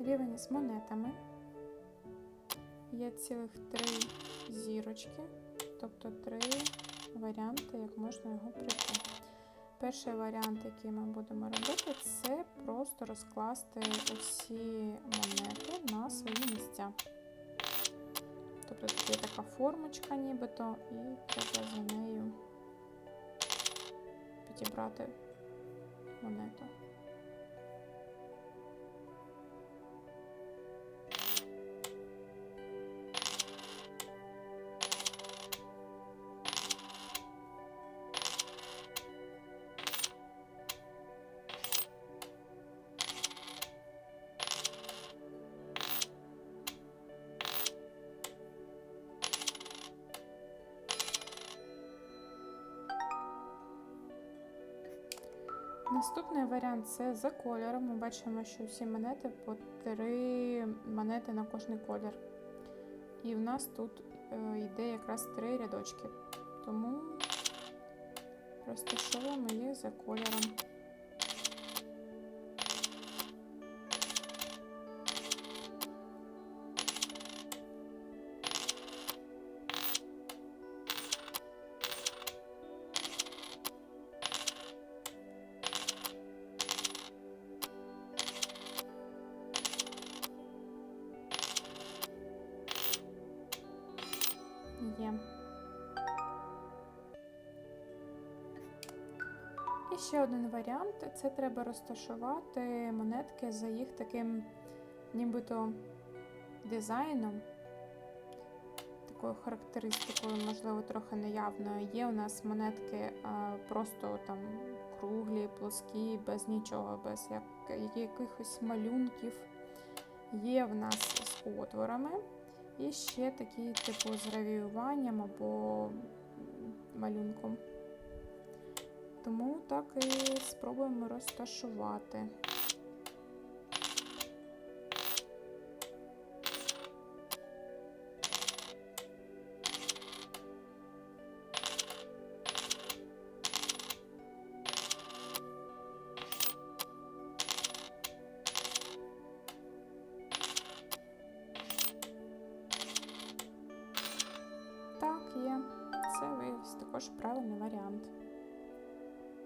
рівень з монетами. Є цілих три зірочки, тобто три варіанти, як можна його пройти. Перший варіант, який ми будемо робити, це просто розкласти усі монети на свої місця. Тобто тут є така формочка нібито, і треба за нею підібрати монету. Наступний варіант це за кольором. Ми бачимо, що всі монети по три монети на кожний колір. І в нас тут е, йде якраз три рядочки. Тому розташовуємо їх за кольором. Є. І ще один варіант це треба розташувати монетки за їх таким нібито дизайном, такою характеристикою, можливо, трохи неявною. Є у нас монетки просто там круглі, плоскі, без нічого, без якихось малюнків. Є в нас з отворами. І ще такі, типу, з гравіюванням або малюнком. Тому так і спробуємо розташувати. Є. Це виявився також правильний варіант.